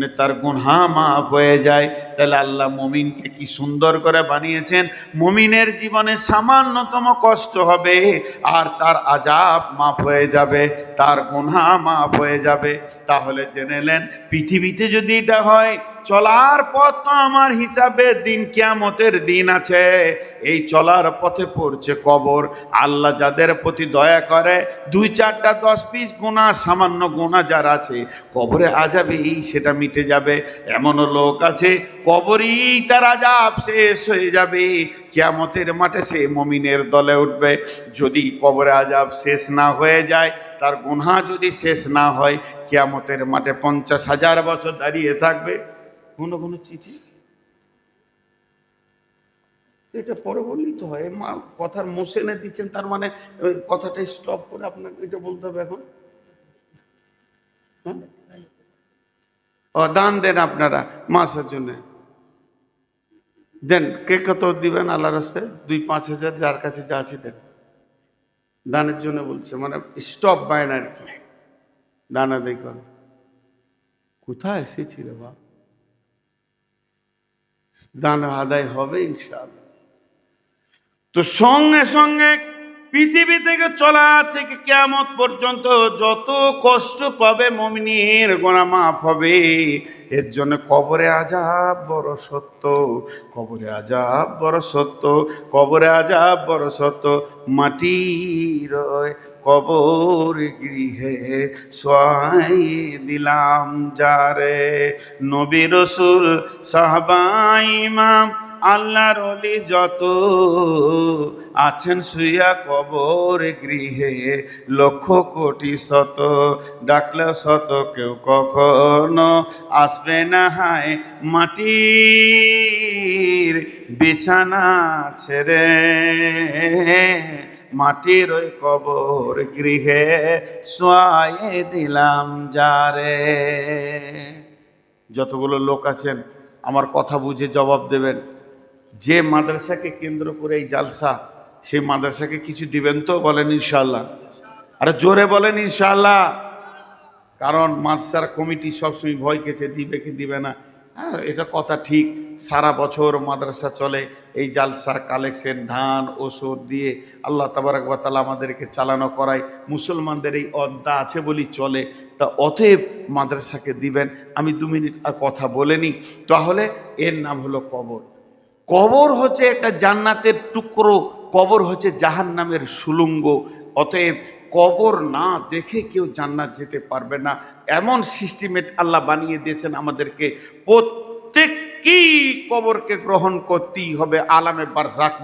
জন্য তার গুনহা মাফ হয়ে যায়। তাহলে আল্লাহ মমিনকে কি সুন্দর করে বানিয়েছেন? মমিনের জীবনে সামান্যতম কষ্ট হবে আর তার আজাব মাফ হয়ে যাবে, তার গুনহা মাফ হয়ে যাবে। তাহলে জেনে নেন, পৃথিবীতে যদি এটা হয় চলার পথ তো আমার হিসাবে দিন কিয়ামতের দিন আছে। এই চলার পথে পড়ছে কবর। আল্লাহ যাদের প্রতি দয়া করে, দুই চারটা দশ পিস গোনা সামান্য গোনা যার আছে, কবরে আজাবে এই সেটা মিটে যাবে। এমনও লোক আছে, কবরই তার আজাব শেষ হয়ে যাবে। কিয়ামতের মাঠে সে মমিনের দলে উঠবে। যদি কবরে আজাব শেষ না হয়ে যায়, তার গুনহা যদি শেষ না হয়, কিয়ামতের মাঠে পঞ্চাশ হাজার বছর দাঁড়িয়ে থাকবে। কোনো কোনো চিঠি। এটা পরে তো হয়। মা কথার মোশনে দিচ্ছেন, তার মানে কথাটা স্টপ করে আপনাকে এটা বলতে হবে এখন। হ্যাঁ? দান দেন আপনারা মাসের জন্য। দেন, কে কত দিবেন আল্লাহ রাস্তায় দুই পাঁচ হাজার, যার কাছে যা আছে দেন। দানের জন্য বলছে মানে স্টপ বায়না আর কি। দান করো। কোথায় এসেছি রে বাপ? দান আদায় হবে ইনশাআল্লাহ। তো সঙ্গে সঙ্গে পৃথিবী থেকে চলা থেকে কেমন পর্যন্ত যত কষ্ট পাবে মমিনের গোনা মাফ হবে। এর জন্য কবরে আজাব বড় সত্য, কবরে আজাব বড় সত্য, কবরে আজাব বড় সত্য, মাটির কবর গৃহে সোয়াই দিলাম যারে। নবী রসুল, সাহবাই ইমাম, আল্লাহর অলি যত আছেন শুইয়া কবর গৃহে, লক্ষ কোটি শত ডাকলে শত কেউ কখনো আসবে না হায় মাটির বিছানা ছেড়ে। মাটির ওই কবর গৃহে সোয়াইয়ে দিলাম, যারে। যতগুলো লোক আছেন, আমার কথা বুঝে জবাব দেবেন। যে মাদ্রাসাকে কেন্দ্র করে এই জালসা, সেই মাদ্রাসাকে কিছু দিবেন তো বলেন ইনশাল্লাহ আরে জোরে বলেন ইনশাল্লাহ কারণ মাদ্রাসার কমিটি সবসময় ভয় খেছে দিবে কি দিবে না। হ্যাঁ এটা কথা ঠিক। সারা বছর মাদ্রাসা চলে, এই জালসা কালেকশন ধান, ওষুধ দিয়ে আল্লাহ তাবারকবাতালা আমাদেরকে চালানো করায়। মুসলমানদের এই অদ্দা আছে বলি চলে। তা অতএব মাদ্রাসাকে দিবেন। আমি দু মিনিট আর কথা বলেনি তাহলে এর নাম হলো কবর। কবর হচ্ছে একটা জান্নাতের টুকরো। কবর হচ্ছে জাহান নামের সুলুঙ্গ। অতএব কবর না দেখে কেউ জান্নাত যেতে পারবে না। এমন সিস্টেমেট আল্লাহ বানিয়ে দিয়েছেন আমাদেরকে। প্রত্যেককেই কবরকে গ্রহণ করতেই হবে। আলামে বারজাক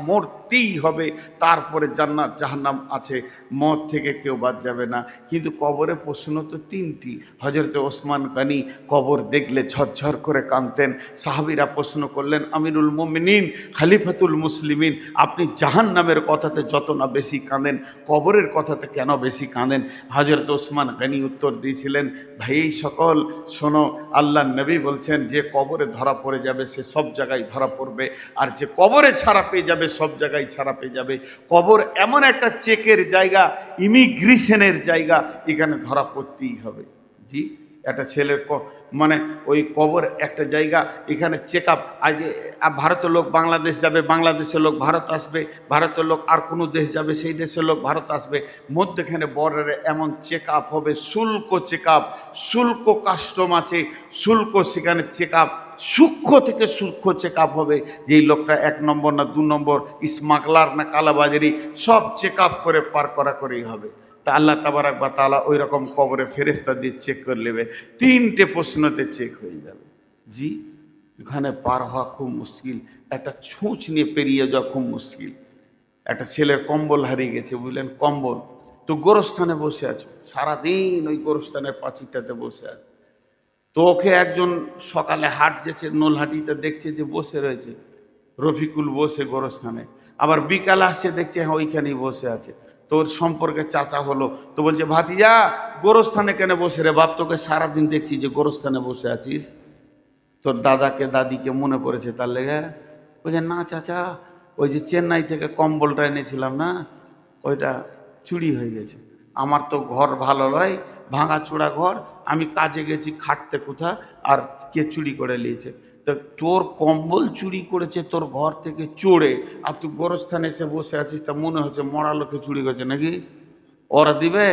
মরতেই হবে, তারপরে জান্নাত, জাহান্নাম আছে। মদ থেকে কেউ বাদ যাবে না। কিন্তু কবরে প্রশ্ন তো তিনটি। হজরত ওসমান গানি কবর দেখলে ঝরঝর করে কাঁদতেন। সাহাবিরা প্রশ্ন করলেন, আমিরুল মোমিনিন, খালিফাতুল মুসলিমিন, আপনি জাহান নামের কথাতে যত না বেশি কাঁদেন, কবরের কথাতে কেন বেশি কাঁদেন? হজরত ওসমান গানি উত্তর দিয়েছিলেন, ভাই সকল শোনো আল্লাহ নবী বলছেন, যে কবরে ধরা পড়ে যাবে, সে সব জায়গায় ধরা পড়বে। আর যে কবরে ছাড়া পেয়ে যাবে, সব জায়গায় ছাড়া পেয়ে যাবে। কবর এমন একটা চেকের জায়গা, ইমিগ্রেশনের জায়গা, এখানে ধরা পড়তেই হবে। জি, একটা ছেলের মানে ওই কবর একটা জায়গা, এখানে চেক আপ আজ ভারতের লোক বাংলাদেশ যাবে, বাংলাদেশের লোক ভারত আসবে, ভারতের লোক আর কোনো দেশ যাবে, সেই দেশের লোক ভারত আসবে। মধ্যখানে বর্ডারে এমন চেক আপ হবে, শুল্ক চেক আপ শুল্ক কাস্টম আছে, শুল্ক সেখানে চেক আপ সূক্ষ্ম থেকে সূক্ষ্ম চেক আপ হবে। যেই লোকটা এক নম্বর না দু নম্বর স্মাগলার না কালাবাজারি, সব চেক আপ করে পার করা করেই হবে। তা আল্লাহ তাবারাক বা তালা ওই রকম কবরে ফেরেস্তা দিয়ে চেক করে নেবে। তিনটে প্রশ্নতে চেক হয়ে যাবে। জি, এখানে পার হওয়া খুব মুশকিল। একটা ছুঁচ নিয়ে পেরিয়ে যাওয়া খুব মুশকিল। একটা ছেলের কম্বল হারিয়ে গেছে, বুঝলেন? কম্বল। তো গোরস্থানে বসে আছো। সারাদিন ওই গোরস্থানের পাঁচিরটাতে বসে আছে। তো ওকে একজন সকালে হাট যেছে, নোলহাটিতে দেখছে যে বসে রয়েছে। রফিকুল বসে গোরস্থানে। আবার বিকালে আসছে, দেখছে হ্যাঁ ওইখানেই বসে আছে। তোর সম্পর্কে চাচা হলো। তো বলছে, ভাতিজা, গোরস্থানে কেন বসে রে বাপ? তোকে সারাদিন দেখছি যে গোরস্থানে বসে আছিস। তোর দাদাকে, দাদিকে মনে পড়েছে তার লেগে? বলছে, না চাচা, ওই যে চেন্নাই থেকে কম্বলটা এনেছিলাম না, ওইটা চুরি হয়ে গেছে। আমার তো ঘর ভালো নয়, ভাঙা চূড়া ঘর আমি কাজে গেছি, খাটতে কোথা আর কে চুরি করে নিয়েছে? তা তোর কম্বল চুরি করেছে, তোর ঘর থেকে চড়ে, আর তুই গোরস্থানে এসে বসে আছিস, তা মনে হচ্ছে মরা লোকে চুরি করেছে নাকি? ওরা দিবে,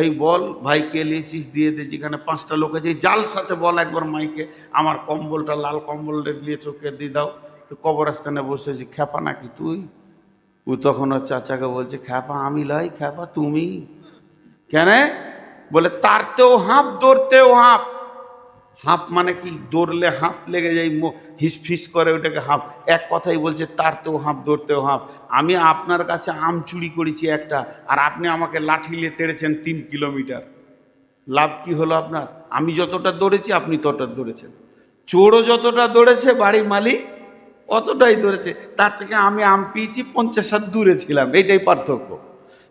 এই বল, ভাই, কে নিয়েছিস? দিয়ে দে, যেখানে পাঁচটা লোক আছে জাল সাথে বল একবার মাইকে, আমার কম্বলটা, লাল কম্বল নিয়ে চোখে দিয়ে দাও। তো কবরস্থানে বসেছি খ্যাপা নাকি তুই? ও তখন ওর চাচাকে বলছে, খ্যাপা, আমি লাই, খ্যাপা তুমি। কেন? বলে তারতেও হাঁপ দৌড়তেও হাঁপ। হাঁপ মানে কি? দৌড়লে হাঁপ লেগে যায় হিস ফিস করে ওটাকে হাঁপ। এক কথাই বলছে তারতেও হাঁপ দৌড়তেও হাঁপ। আমি আপনার কাছে আম চুরি করেছি একটা, আর আপনি আমাকে লাঠি নিয়ে তেড়েছেন তিন কিলোমিটার। লাভ কি হলো আপনার? আমি যতটা দৌড়েছি, আপনি ততটা দৌড়েছেন। চোরও যতটা দৌড়েছে, বাড়ির মালিক অতটাই দৌড়েছে। তার থেকে আমি আম পেয়েছি, পঞ্চাশ হাত দূরে ছিলাম। এইটাই পার্থক্য।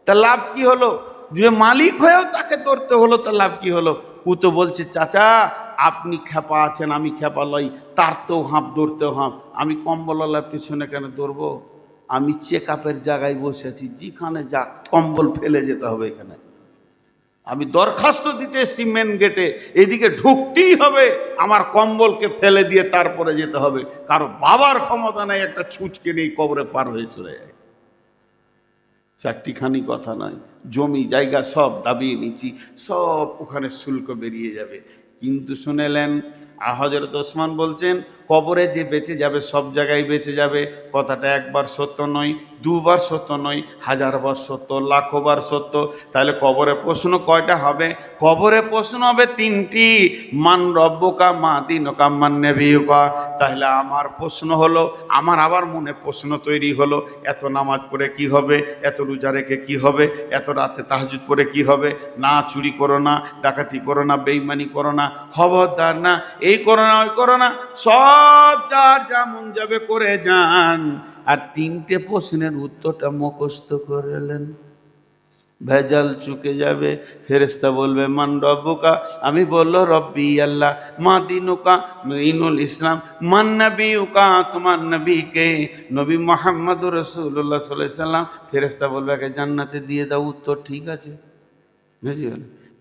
তা লাভ কি হলো? যে মালিক হয়েও তাকে ধরতে হলো তা লাভ কি হলো? ও তো বলছে, চাচা, আপনি খেপা আছেন, আমি খেপা লই তার তো হাঁপ ধরতেও হাঁপ আমি কম্বলওয়ালার পিছনে কেন ধরবো? আমি চেক আপের জায়গায় বসে আছি, যেখানে যাক, কম্বল ফেলে যেতে হবে এখানে। আমি দরখাস্ত দিতে এসছি মেন গেটে এদিকে ঢুকতেই হবে, আমার কম্বলকে ফেলে দিয়ে তারপরে যেতে হবে। কারও বাবার ক্ষমতা নেই, একটা ছুঁচকে নেই কবরে পার হয়ে চলে যায়। চারটিখানি কথা নয়। জমি, জায়গা সব দাবিয়ে নিচ্ছি, সব ওখানে শুল্ক বেরিয়ে যাবে। কিন্তু শুনেলেন হজরত ওসমান বলছেন, কবরে যে বেঁচে যাবে, সব জায়গায় বেঁচে যাবে। কথাটা একবার সত্য নয়, দুবার সত্য নয় হাজারবার সত্য লাখবার সত্য। তাহলে কবরে প্রশ্ন কয়টা হবে? কবরে প্রশ্ন হবে তিনটি। মান রব্বকা মা দিনকা মান নেবিকা তাহলে আমার প্রশ্ন হলো, আমার আবার মনে প্রশ্ন তৈরি হলো, এত নামাজ পড়ে কি হবে? এত রোজা রেখে কী হবে? এত রাতে তাহাজুদ পড়ে কি হবে? না চুরি করো না, ডাকাতি করো না বেইমানি করো না, খবরদার না এই করো না ওই করো না সব যার যেমন যাবে করে যান। আর তিনটে প্রশ্নের উত্তরটা মুখস্থ করলেন ভেজাল চুকে যাবে ফেরেস্তা বলবে, মান রব্বুকা? আমি বলল, রব্বি আল্লাহ, মা দিনুকা, ইনুল ইসলাম, মান নবী উকা তোমার নবীকে, নবী মোহাম্মদ রসুল্লাহ সাল্লাম ফেরেস্তা বলবে একে জান্নাতে দিয়ে দাও, উত্তর ঠিক আছে। বুঝলি?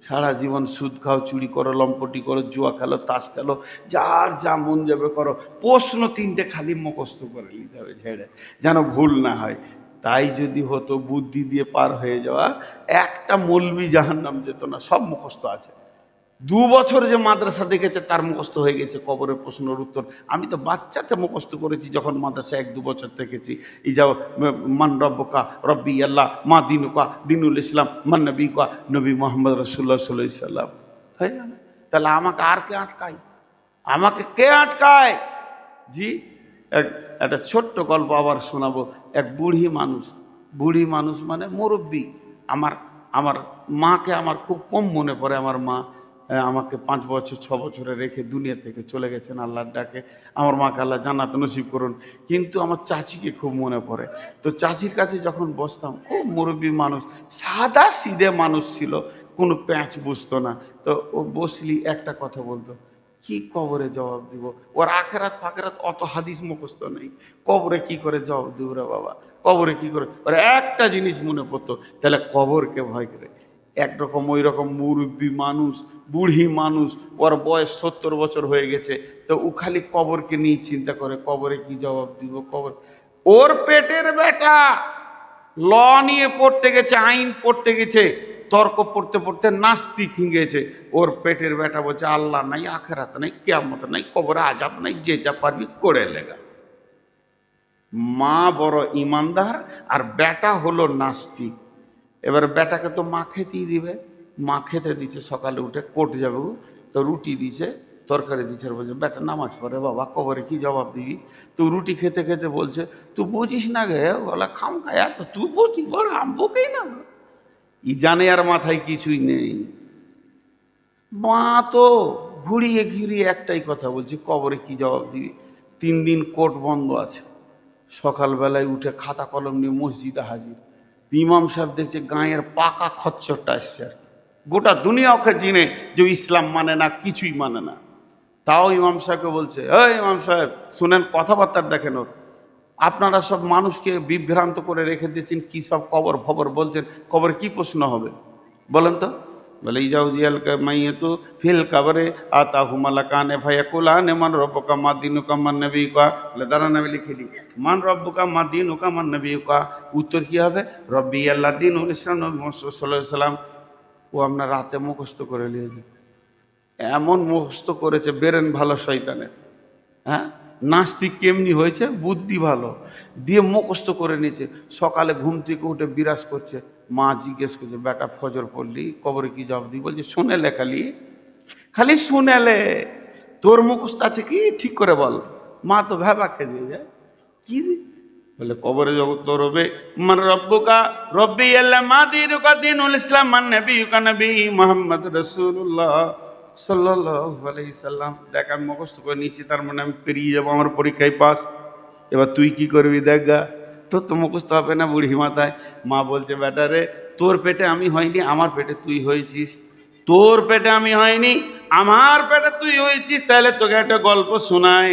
সারা জীবন সুদ খাও, চুরি করো, লম্পটি করো, জুয়া খেলো, তাস খেলো, যার যা মন যাবে করো। প্রশ্ন তিনটে খালি মুখস্থ করে নিতে হবে ঝেড়ে যেন ভুল না হয়। তাই যদি হতো, বুদ্ধি দিয়ে পার হয়ে যাওয়া, একটা মলবি জাহান নাম যেত না, সব মুখস্থ আছে। দু বছর যে মাদ্রাসা দেখেছে, তার মুখস্থ হয়ে গেছে কবরের প্রশ্নের উত্তর। আমি তো বাচ্চাতে মুখস্থ করেছি যখন মাদ্রাসা এক দু বছর থেকেছি। এই যাও মান রব্বকা, রব্বি আল্লাহ, মা দিনুকা, দিনুল ইসলাম, মান নবী কা নবী মোহাম্মদ রসুল্লাহ সাল্লাহ সাল্লাম। হয়ে গেল। তাহলে আমাকে আর কে আটকায়? আমাকে কে আটকায়? জি, এক, একটা ছোট্ট গল্প আবার শোনাবো। এক বুড়ি মানুষ বুড়ি মানুষ মানে মুরব্বী। আমার আমার মাকে আমার খুব কম মনে পড়ে, আমার মা। আমাকে পাঁচ বছর, ছ বছরে রেখে দুনিয়া থেকে চলে গেছেন আল্লাহর ডাকে। আমার মাকে আল্লাহ জান্নাত নসিব করুন। কিন্তু আমার চাচিকে খুব মনে পড়ে। তো চাচির কাছে যখন বসতাম, খুব মুরব্বী মানুষ, সাদা সিধে মানুষ ছিল, কোনো প্যাঁচ বুঝতো না। তো ও বসলি একটা কথা বলতো, কি কবরে জবাব দিব? ওর আখেরাত ফাকেরাত অত হাদিস মুখস্থ নেই। কবরে কি করে জবাব দিব রে বাবা? কবরে কি করে? ওর একটা জিনিস মনে পড়তো, তাহলে কবরকে ভয় করে একরকম ওই রকম মুরব্বী মানুষ, বুড়ি মানুষ, ওর বয়স সত্তর বছর হয়ে গেছে, তো ও খালি কবরকে নিয়ে চিন্তা করে, কবরে কি জবাব দিব, কবর। ওর পেটের বেটা ল নিয়ে পড়তে গেছে, আইন পড়তে গেছে, তর্ক পড়তে পড়তে নাস্তিক হিঙ্গেছে ওর পেটের বেটা বলছে, আল্লাহ নাই, আখেরাত নাই, কেয়ামত নাই, কবরে আজাব নাই, যে যা পারবি করে লেগা মা বড় ইমানদার আর বেটা হলো নাস্তিক। এবার বেটাকে তো মা খেতেই দিবে। মা খেতে দিচ্ছে, সকালে উঠে কোর্ট যাবে তো রুটি দিছে তরকারি দিচ্ছে। বলছে, বেটা, নামাজ পড়ে বাবা, কবরে কি জবাব দিবি? তো রুটি খেতে খেতে বলছে, তুই বুঝিস না গে? বলা, খাম খায়া তো তুই বুঝিস বড় আম বকেই না গো। ই জানে আর মাথায় কিছুই নেই। মা তো ঘুরিয়ে ঘিরিয়ে একটাই কথা বলছে, কবরে কি জবাব দিবি? তিন দিন কোর্ট বন্ধ আছে। সকালবেলায় উঠে খাতা কলম নিয়ে মসজিদে হাজির। ইমাম সাহেব দেখছে গায়ের পাকা খচ্চরটা আসছে আর গোটা দুনিয়া ওকে জিনে যে ইসলাম মানে না, কিছুই মানে না। তাও ইমাম সাহেবকে বলছে, এই ইমাম সাহেব, শুনেন, কথাবার্তা দেখেন ওর। আপনারা সব মানুষকে বিভ্রান্ত করে রেখে দিয়েছেন, কী সব কবর ফবর বলছেন কবর কি প্রশ্ন হবে? বলেন তো। বলে, ইজাউ জিয়াল মাইয়েতু ফিল কাবরে আতা হুমালা কানে ফায়াকুলানে, মান রব্বকা মা দিনুকা মান নবীকা। বলে দাঁড়া নামে লিখে দিই। মান রব্বুকা মা দিনুকা মান নবীকা। উত্তর কি হবে? রব্বি আল্লাহ দিন সাল্লাহ সাল্লাম ও আপনার রাতে মুখস্থ করে নিয়েছে। এমন মুখস্থ করেছে, বেরেন ভালো শয়তানের। হ্যাঁ? নাস্তিক কেমনি হয়েছে? বুদ্ধি ভালো। দিয়ে মুখস্থ করে নিয়েছে। সকালে ঘুম থেকে উঠে বিরাজ করছে। মা জিজ্ঞেস করছে, বেটা, ফজর পড়লি? কবরে কি জবাব দিই বলছে শুনেলে খালি। খালি শুনেলে তোর মুখস্থ আছে কি? ঠিক করে বল। মা তো ভেবা খেয়ে যায়। কি? বলে, কবরে জগৎ তোর হবে মান রব্বুকা, রব্বি আল্লাহ মা দিনুকা ইসলাম, মান নবীকা নবী মোহাম্মদ রসুল্লাহ আলাইহি সাল্লাম, দেখ আমি মুখস্থ করে নিচ্ছি, তার মানে আমি পেরিয়ে যাব, আমার পরীক্ষায় পাস। এবার তুই কি করবি দেখ গা, তোর তো মুখস্থ হবে না বুড়ি মাথায়। মা বলছে, বেটা রে, তোর পেটে আমি হয়নি আমার পেটে তুই হয়েছিস। তোর পেটে আমি হয়নি আমার পেটে তুই হয়েছিস। তাহলে তোকে একটা গল্প শোনাই।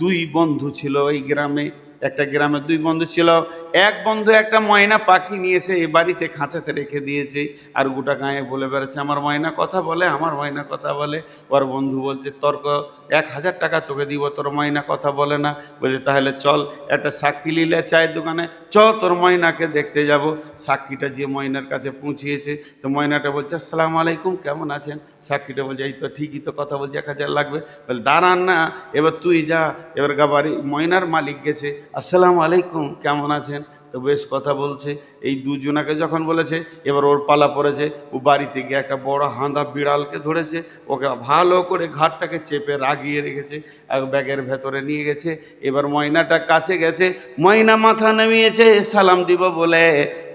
দুই বন্ধু ছিল ওই গ্রামে, একটা গ্রামে দুই বন্ধু ছিল এক বন্ধু একটা ময়না পাখি নিয়েছে এ বাড়িতে খাঁচাতে রেখে দিয়েছে আর গোটা গায়ে বলে বেড়াচ্ছে, আমার ময়না কথা বলে, আমার ময়না কথা বলে। ওর বন্ধু বলছে, তর্ক, এক হাজার টাকা তোকে দিব, তোর ময়না কথা বলে না। বলছে, তাহলে চল, একটা সাক্ষী নিলে চায়ের দোকানে। চ তোর ময়নাকে দেখতে যাব। সাক্ষীটা যে ময়নার কাছে পৌঁছিয়েছে, তো ময়নাটা বলছে, আসসালামু আলাইকুম, কেমন আছেন? সাক্ষীটা বলছে, এই তো ঠিকই তো, কথা বলছে, এক হাজার লাগবে। বলে, দাঁড়ান না, এবার তুই যা। এবার গাবারি ময়নার মালিক গেছে, আসসালামু আলাইকুম, কেমন আছেন? তো বেশ কথা বলছে। এই দুজনাকে যখন বলেছে, এবার ওর পালা পড়েছে, ও বাড়িতে গিয়ে একটা বড় হাঁদা বিড়ালকে ধরেছে, ওকে ভালো করে ঘাটটাকে চেপে রাগিয়ে রেখেছে, এক ব্যাগের ভেতরে নিয়ে গেছে। এবার ময়নাটা কাছে গেছে, ময়না মাথা নামিয়েছে, সালাম দিব বলে,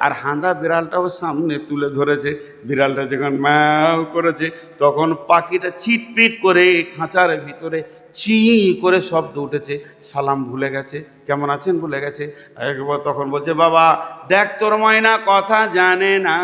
আর হাঁদা বিড়ালটাও সামনে তুলে ধরেছে। বিড়ালটা যখন ম্যাও করেছে, তখন পাখিটা ছিটপিট করে খাঁচার ভিতরে চি করে শব্দ উঠেছে, সালাম ভুলে গেছে। কেমন আছেন? ভুলে গেছে। একবার তখন বলছে, বাবা, দেখ তোর ময়না কথা জানে না,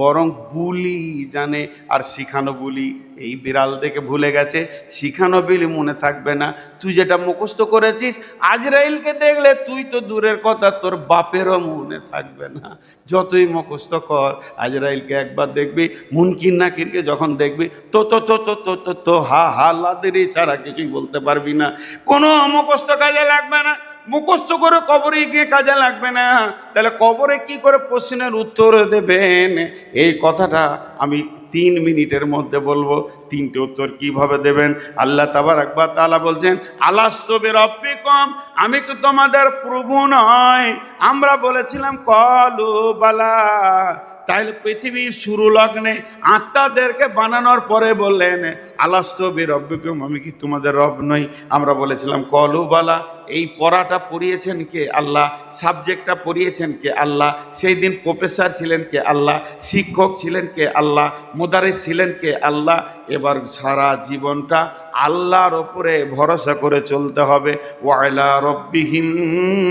বরং বুলি জানে। আর শিখানো বুলি এই বিড়াল দেখে ভুলে গেছে। শিখানো বিলি মনে থাকবে না। তুই যেটা মুখস্থ করেছিস, আজরাইলকে দেখলে তুই তো দূরের কথা, তোর বাপেরও মনে থাকবে না। যতই মুখস্থ কর, আজরাইলকে একবার দেখবি মুনকির নাকিরকে যখন দেখবি, তো তো তো তো তো তো তো, হা হা লাদের ছাড়া কিছুই বলতে পারবি না। কোনো মুখস্থ কাজে লাগবে না। মুখস্থ করে কবরে গিয়ে কাজে লাগবে না। তাহলে কবরে কি করে প্রশ্নের উত্তর দেবেন? এই কথাটা আমি তিন মিনিটের মধ্যে বলব। তিনটে উত্তর কীভাবে দেবেন? আল্লাহ তাবার একবার তালা বলছেন আলাস্তবের কম আমি তো তোমাদের প্রভু নয় আমরা বলেছিলাম, কলু বালা। তাইলে পৃথিবীর শুরু লগ্নে আত্মাদেরকে বানানোর পরে বললেন আলাস্তবে রব্যকম আমি কি তোমাদের রব নই? আমরা বলেছিলাম কলুবালা এই পড়াটা পড়িয়েছেন কে আল্লাহ? সাবজেক্টটা পড়িয়েছেন কে আল্লাহ? সেই দিন প্রফেসর ছিলেন কে আল্লাহ? শিক্ষক ছিলেন কে আল্লাহ? মুদারিস ছিলেন কে আল্লাহ? এবার সারা জীবনটা আল্লাহর ওপরে ভরসা করে চলতে হবে। ওয়াইলা রব্বিহিম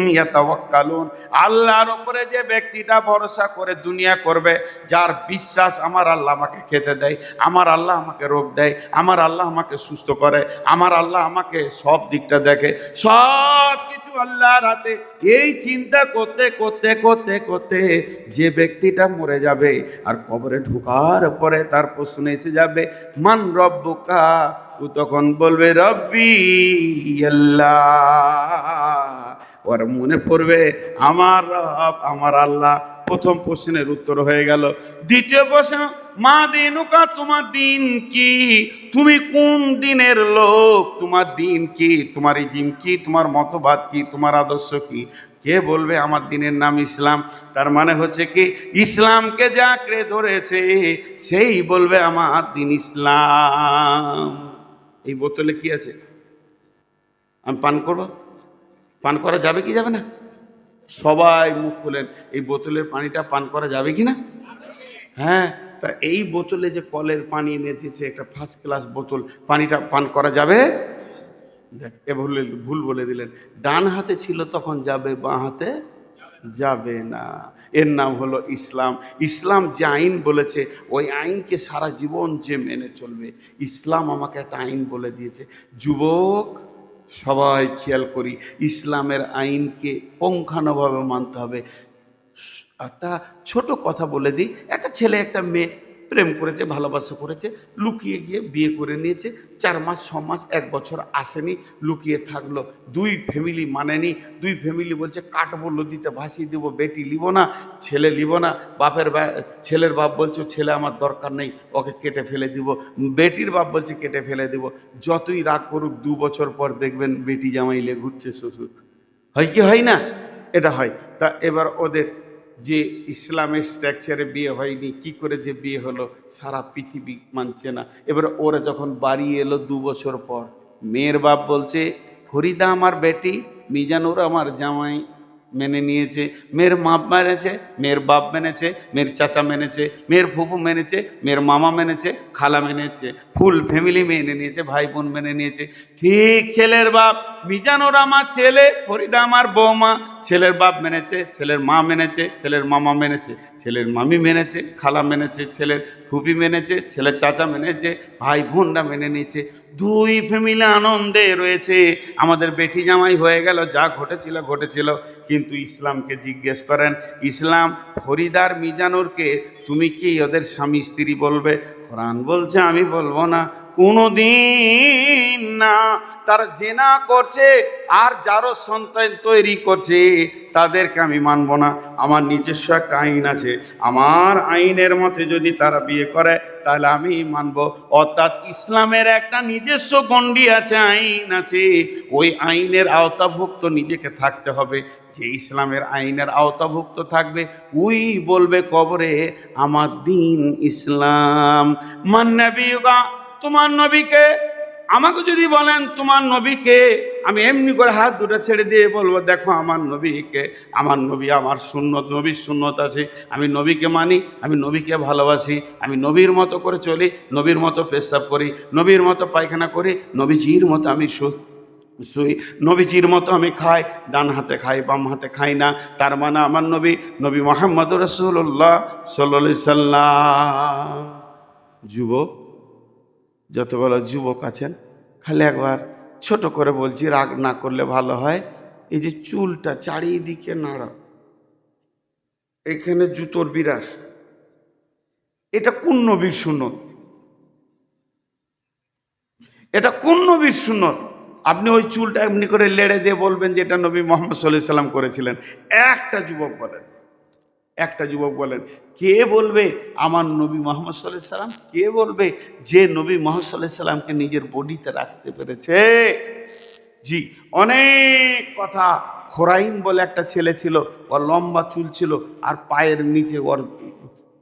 ইয়াতাওয়াক্কালুন। আল্লাহর ওপরে যে ব্যক্তিটা ভরসা করে দুনিয়া করবে, যার বিশ্বাস আমার আল্লাহ আমাকে খেতে দেয়, আমার আল্লাহ আমাকে রোগ দেয়, আমার আল্লাহ আমাকে সুস্থ করে, আমার আল্লাহ আমাকে সব দিকটা দেখে, সব কিছু আল্লাহর হাতে। এই চিন্তা করতে করতে করতে করতে যে ব্যক্তিটা মরে যাবে আর কবরে ঢোকার পরে তার প্রশ্ন এসে যাবে, মান রব্বুকা? ও তখন বলবে, রব্বি আল্লাহ। ওর মনে পড়বে, আমার রব, আমার আল্লাহ। প্রথম প্রশ্নের উত্তর হয়ে গেল। দ্বিতীয় প্রশ্ন, মা দিনুকা, তোমার দিন কি? তুমি কোন দিনের লোক? তোমার দিন কি? তোমার ইজিম কি? তোমার মতবাদ কি? তোমার আদর্শ কি? কে বলবে আমার দিনের নাম ইসলাম? তার মানে হচ্ছে কি, ইসলামকে যে আঁকড়ে ধরেছে, সেই বলবে আমার দিন ইসলাম। এই বোতলে কি আছে? আমি পান করব? পান করা যাবে কি যাবে না? সবাই মুখ খুলেন, এই বোতলের পানিটা পান করা যাবে কি না? হ্যাঁ তা এই বোতলে যে কলের পানি এনে দিয়েছে, একটা ফার্স্ট ক্লাস বোতল, পানিটা পান করা যাবে? দেখ, এ ভুল ভুল বলে দিলেন। ডান হাতে ছিল, তখন যাবে, বাঁ হাতে যাবে না। এর নাম হলো ইসলাম। ইসলাম যে আইন বলেছে, ওই আইনকে সারা জীবন যে মেনে চলবে, ইসলাম আমাকে একটা আইন বলে দিয়েছে। যুবক সবাই খেয়াল করি, ইসলামের আইনকে পঙ্খানোভাবে মানতে হবে। একটা ছোট কথা বলে দিই, একটা ছেলে, একটা মেয়ে প্রেম করেছে, ভালোবাসা করেছে, লুকিয়ে গিয়ে বিয়ে করে নিয়েছে। চার মাস, ছ মাস, এক বছর আসেনি, লুকিয়ে থাকল। দুই ফ্যামিলি মানেনি, দুই ফ্যামিলি বলছে, কাটবো নদীতে, ভাসিয়ে দেবো, বেটি লিব না, ছেলে লিব না। বাপের ছেলের বাপ বলছে, ছেলে আমার দরকার নেই, ওকে কেটে ফেলে দিব। বেটির বাপ বলছে, কেটে ফেলে দিব। যতই রাগ করুক, দু বছর পর দেখবেন বেটি জামাইলে ঘুরছে শ্বশুর। হয় কি হয় না? এটা হয়। তা এবার ওদের যে ইসলামের স্ট্রাকচারে বিয়ে হয়নি, কি করে যে বিয়ে হলো, সারা পৃথিবী মানছে না। এবার ওরা যখন বাড়ি এলো দু বছর পর, মেয়ের বাপ বলছে, ফরিদা আমার বেটি, মিজানুর আমার জামাই। মেনে নিয়েছে, মেয়ের মা মেনেছে, মেয়ের বাপ মেনেছে, মেয়ের চাচা মেনেছে, মেয়ের ফুপু মেনেছে, মেয়ের মামা মেনেছে, খালা মেনেছে, ফুল ফ্যামিলি মেনে নিয়েছে, ভাই বোন মেনে নিয়েছে। ঠিক ছেলের বাপ, মিজানোর আমার ছেলে, ফরিদা আমার বৌমা, ছেলের বাপ মেনেছে, ছেলের মা মেনেছে, ছেলের মামা মেনেছে। ছেলের মামি মেনেছে, খালা মেনেছে, ছেলের ফুপি মেনেছে, ছেলের চাচা মেনেছে, ভাই বোনরা মেনে নিয়েছে। দুই ফ্যামিলি আনন্দে রয়েছে। আমাদের বেটি জামাই হয়ে গেল, যা ঘটেছিল ঘটেছিল। কিন্তু ইসলামকে জিজ্ঞেস করেন, ইসলাম ফরিদার মিজানুরকে তুমি কি ওদের স্বামী স্ত্রী বলবে? কোরআন বলছে, আমি বলব না। কোনো দিন না। তারা জেনা করছে আর যারও সন্তান তৈরি করছে, তাদেরকে আমি মানব না। আমার নিজস্ব একটা আইন আছে। আমার আইনের মতে যদি তারা বিয়ে করে, তাহলে আমি মানব। অর্থাৎ ইসলামের একটা নিজস্ব গণ্ডি আছে, আইন আছে। ওই আইনের আওতাভুক্ত নিজেকে থাকতে হবে। যে ইসলামের আইনের আওতাভুক্ত থাকবে, ওই বলবে কবরে, আমার দিন ইসলাম। মান্নাবিগা তোমার নবীকে? আমাকে যদি বলেন তোমার নবীকে, আমি এমনি করে হাত দুটো ছেড়ে দিয়ে বলব, দেখো আমার নবীকে, আমার নবী আমার সুন্নত, নবীর সুন্নত আছে। আমি নবীকে মানি, আমি নবীকে ভালোবাসি। আমি নবীর মতো করে চলি, নবীর মতো পেশাব করি, নবীর মতো পায়খানা করি, নবীজির মতো আমি সু শুই, নবীজির মতো আমি খাই, ডান হাতে খাই, বাম হাতে খাই না। তার মানে আমার নবী নবী মোহাম্মদ রসুল্লাহ সাল্লি যুবক যতগুলো যুবক আছেন, খালি একবার ছোট করে বলছি, রাগ না করলে ভালো হয়। এই যে চুলটা চারিদিকে নাড়া, এখানে জুতোর বিরাস, এটা কোন নবীর সুন্নত? এটা কোন নবীর সুন্নত? আপনি ওই চুলটা এমনি করে লেড়ে দিয়ে বলবেন যে এটা নবী মোহাম্মদ সাল্লাহ সাল্লাম করেছিলেন। একটা যুবক বলেন। একটা যুবক বলেন, কে বলবে আমার নবী মোহাম্মদ সাল্লাহ সাল্লাম? কে বলবে যে নবী মোহাম্মদ সাল্লাহ সাল্লামকে নিজের বডিতে রাখতে পেরেছে? জি, অনেক কথা। খোরাইন বলে একটা ছেলে ছিল, ওর লম্বা চুল ছিল, আর পায়ের নিচে ওর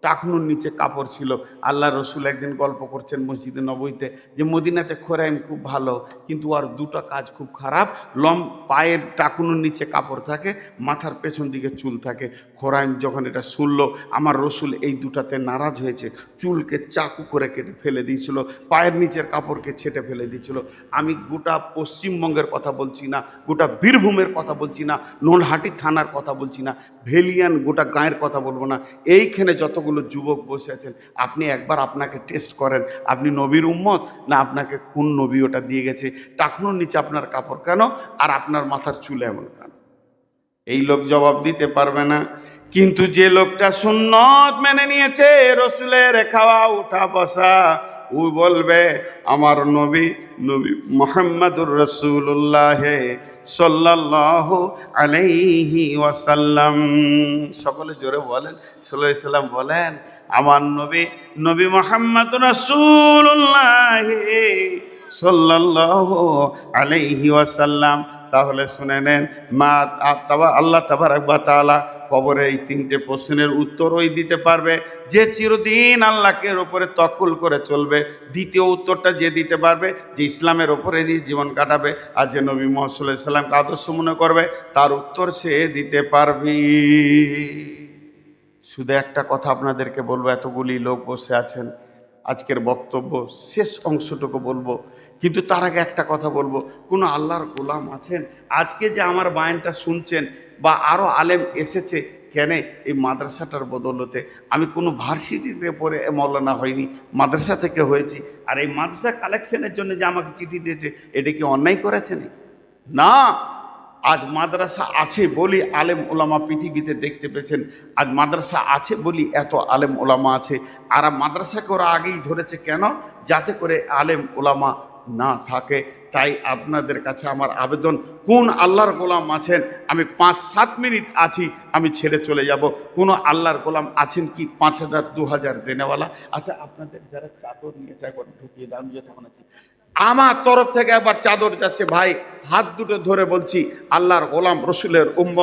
টাকনুর নিচে কাপড় ছিল। আল্লাহ রসুল একদিন গল্প করছেন মসজিদে নবইতে যে, মদিনাতে খোরাইন খুব ভালো, কিন্তু আর দুটো কাজ খুব খারাপ। লম, পায়ের টাকুনুর নিচে কাপড় থাকে, মাথার পেছন দিকে চুল থাকে। খোরাইন যখন এটা শুনলো, আমার রসুল এই দুটাতে নারাজ হয়েছে। চুলকে চাকু করে কেটে ফেলে দিয়েছিল, পায়ের নিচের কাপড়কে ছেটে ফেলে দিয়েছিল। আমি গোটা পশ্চিমবঙ্গের কথা বলছি না, গোটা বীরভূমের কথা বলছি না, নোনহাটি থানার কথা বলছি না, ভেলিয়ান গোটা গায়ের কথা বলব না। এইখানে যতগুলো যুবক বসে আছেন? আপনি একবার আপনাকে টেস্ট করেন, আপনি নবীর উম্মত না আপনাকে কোন নবী ওটা দিয়ে গেছে? টাকনুর নিচে আপনার কাপড় কেন? আর আপনার মাথার চুল এমন কেন? এই লোক জবাব দিতে পারবে না। কিন্তু যে লোকটা সুন্নত মেনে নিয়েছে, রসুলের খাওয়া, উঠা, বসা ও বলবে, আমার নবী নবী মোহাম্মদুর রসুল্লাহ সাল্লাহ আলাইহি ওয়াসাল্লাম। সকলে জোরে বলেন সাল্লাম বলেন, আমার নবী নবী মোহাম্মদ রসুল্লাহ সাল্লাহ আলাইহি ওয়াসাল্লাম। তাহলে শুনে নেন, মা তাবা- আল্লাহ তাবারাকবা তাআলা কবরে এই তিনটে প্রশ্নের উত্তর ওই দিতে পারবে। যে চিরদিন আল্লাহকে ওপরে তকুল করে চলবে, দ্বিতীয় উত্তরটা যে দিতে পারবে, যে ইসলামের ওপরে দিয়ে জীবন কাটাবে আর যে নবী মোহাম্মদ সাল্লামকে আদর্শ মনে করবে, তার উত্তর সে দিতে পারবি। শুধু একটা কথা আপনাদেরকে বলব, এতগুলি লোক বসে আছেন, আজকের বক্তব্য শেষ অংশটুকু বলব। কিন্তু তার আগে একটা কথা বলব। কোনো আল্লাহর গোলাম আছেন? আজকে যে আমার বায়নটা শুনছেন বা আরও আলেম এসেছে কেন এই মাদ্রাসাটার বদলতে, আমি কোনো ভার্সিটিতে পড়ে মৌলানা হয়নি মাদ্রাসা থেকে হয়েছি। আর এই মাদ্রাসা কালেকশনের জন্য যে আমাকে চিঠি দিয়েছে, এটা কি অন্যায় করেছে না! আজ মাদ্রাসা আছে বলি আলেম ওলামা পৃথিবীতে দেখতে পেয়েছেন। আজ মাদ্রাসা আছে বলি এত আলেম ওলামা আছে। আর মাদ্রাসাকে ওরা আগেই ধরেছে কেন? যাতে করে আলেম ওলামা না থাকে, তাই আপনাদের কাছে আমার আবেদন, কোন আল্লাহর গোলাম আছেন, আমি পাঁচ সাত মিনিট আছি, আমি ছেড়ে চলে যাব। কোন আল্লাহর গোলাম আছেন কি পাঁচ হাজার, দু হাজার দেনেওয়ালা? আচ্ছা আপনাদের যারা চাদর নিয়েছে একবার ঢুকিয়ে দাম যতক্ষণ আছি আমার তরফ থেকে একবার চাদর যাচ্ছে, ভাই, হাত দুটো ধরে বলছি, আল্লাহর গোলাম রসুলের উম্ম